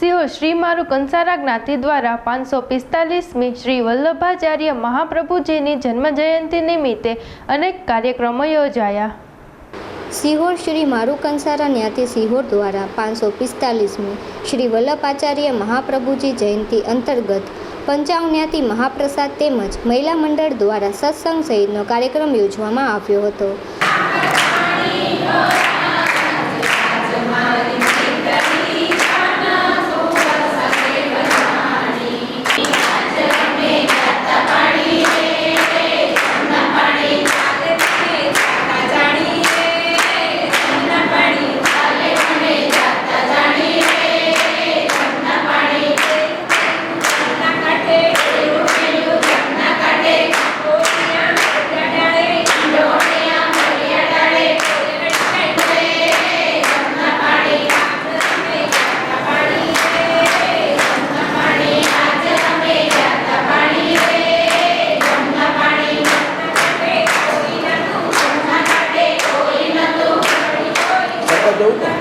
સિંહો શ્રી મારુ કંસારા જ્ઞાતિ દ્વારા પાંચસો પિસ્તાલીસમી શ્રી વલ્લભાચાર્ય મહાપ્રભુજીની જન્મજયંતિ નિમિત્તે અનેક કાર્યક્રમો યોજાયા. સિહોર શ્રી મારુ કંસારા જ્ઞાતિ સિહોર દ્વારા પાંચસો પિસ્તાલીસમી શ્રી વલ્લભાચાર્ય મહાપ્રભુજી જયંતિ અંતર્ગત પંચાવન જ્ઞાતિ મહાપ્રસાદ તેમજ મહિલા મંડળ દ્વારા સત્સંગ સહિતનો કાર્યક્રમ યોજવામાં આવ્યો હતો. cidadão não.